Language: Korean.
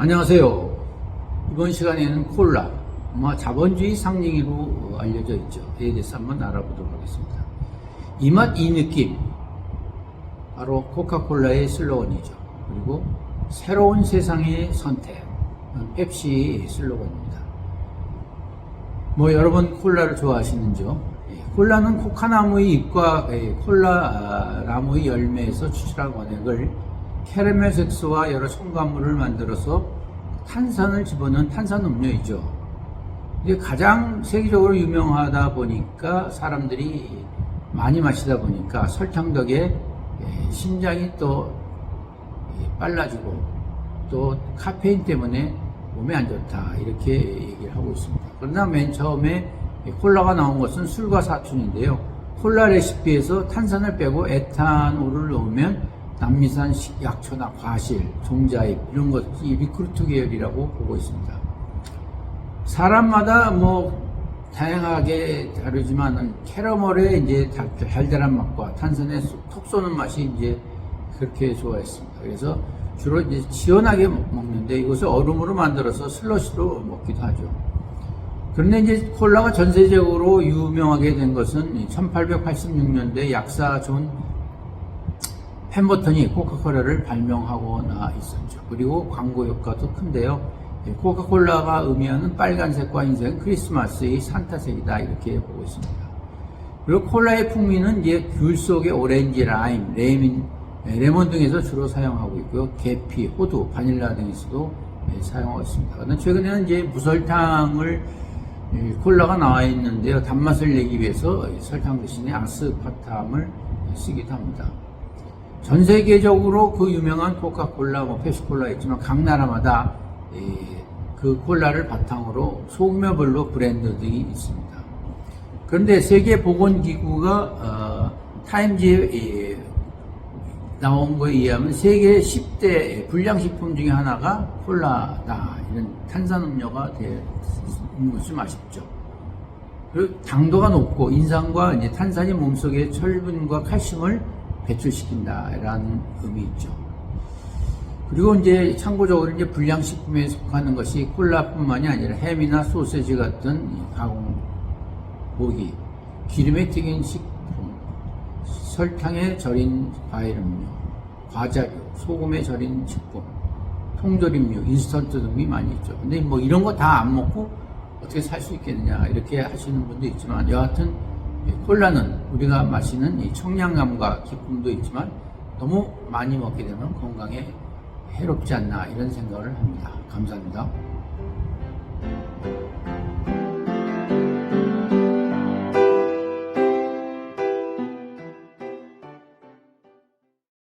안녕하세요. 이번 시간에는 콜라, 아마 자본주의 상징으로 알려져 있죠. 이에 대해서 한번 알아보도록 하겠습니다. 이 맛, 이 느낌. 바로 코카콜라의 슬로건이죠. 그리고 새로운 세상의 선택. 펩시의 슬로건입니다. 뭐 여러분 콜라를 좋아하시는지요? 예, 콜라는 코카나무의 잎과 예, 콜라 나무의 열매에서 추출한 원액을 캐러멜 색소와 여러 첨가물을 만들어서 탄산을 집어넣은 탄산 음료이죠. 이게 가장 세계적으로 유명하다 보니까 사람들이 많이 마시다 보니까 설탕 덕에 예, 심장이 또 예, 빨라지고 또 카페인 때문에 몸에 안 좋다 이렇게 얘기를 하고 있습니다. 그러나 맨 처음에 콜라가 나온 것은 술과 사춘인데요. 콜라 레시피에서 탄산을 빼고 에탄올을 넣으면 남미산 식- 약초나 과실, 종자잎 이런 것이 리크루트 계열이라고 보고 있습니다. 사람마다 뭐 다양하게 다르지만 캐러멜의 이제 달- 달달한 맛과 탄산의 쏙- 톡 쏘는 맛이 이제 그렇게 좋아했습니다. 그래서 주로 이제 시원하게 먹- 먹는데 이것을 얼음으로 만들어서 슬러시로 먹기도 하죠. 그런데 이제 콜라가 전 세계적으로 유명하게 된 것은 1886년대 약사 존 펜버턴이 코카콜라를 발명하거나 있었죠. 그리고 광고 효과도 큰데요. 예, 코카콜라가 의미하는 빨간색과 흰색은 크리스마스의 산타색이다 이렇게 보고 있습니다. 그리고 콜라의 풍미는 이제 귤 속의 오렌지, 라임, 레몬, 예, 레몬 등에서 주로 사용하고 있고요. 계피, 호두, 바닐라 등에서도 예, 사용하고 있습니다. 최근에는 이제 무설탕을 예, 콜라가 나와 있는데요. 단맛을 내기 위해서 이 설탕 대신에 아스파탐을 쓰기도 합니다. 전 세계적으로 그 유명한 코카콜라, 뭐 펩시콜라 있지만 각 나라마다 예, 그 콜라를 바탕으로 소규모별로 브랜드들이 있습니다. 그런데 세계보건기구가 어, 타임지에 예, 나온 거에 의하면 세계 10대 불량식품 중에 하나가 콜라다 이런 탄산음료가 되는 것을 아쉽죠. 그리고 당도가 높고 인산과 이제 탄산이 몸속에 철분과 칼슘을 배출시킨다라는 의미 있죠. 그리고 이제 참고적으로 이제 불량식품에 속하는 것이 콜라뿐만이 아니라 햄이나 소세지 같은 이 가공 고기, 기름에 튀긴 식품, 설탕에 절인 과일 음료, 과자류, 소금에 절인 식품, 통조림류, 인스턴트 등이 많이 있죠. 근데 뭐 이런 거 다 안 먹고 어떻게 살 수 있겠느냐 이렇게 하시는 분도 있지만 여하튼 이 콜라는 우리가 마시는 이 청량감과 기쁨도 있지만 너무 많이 먹게 되면 건강에 해롭지 않나 이런 생각을 합니다. 감사합니다.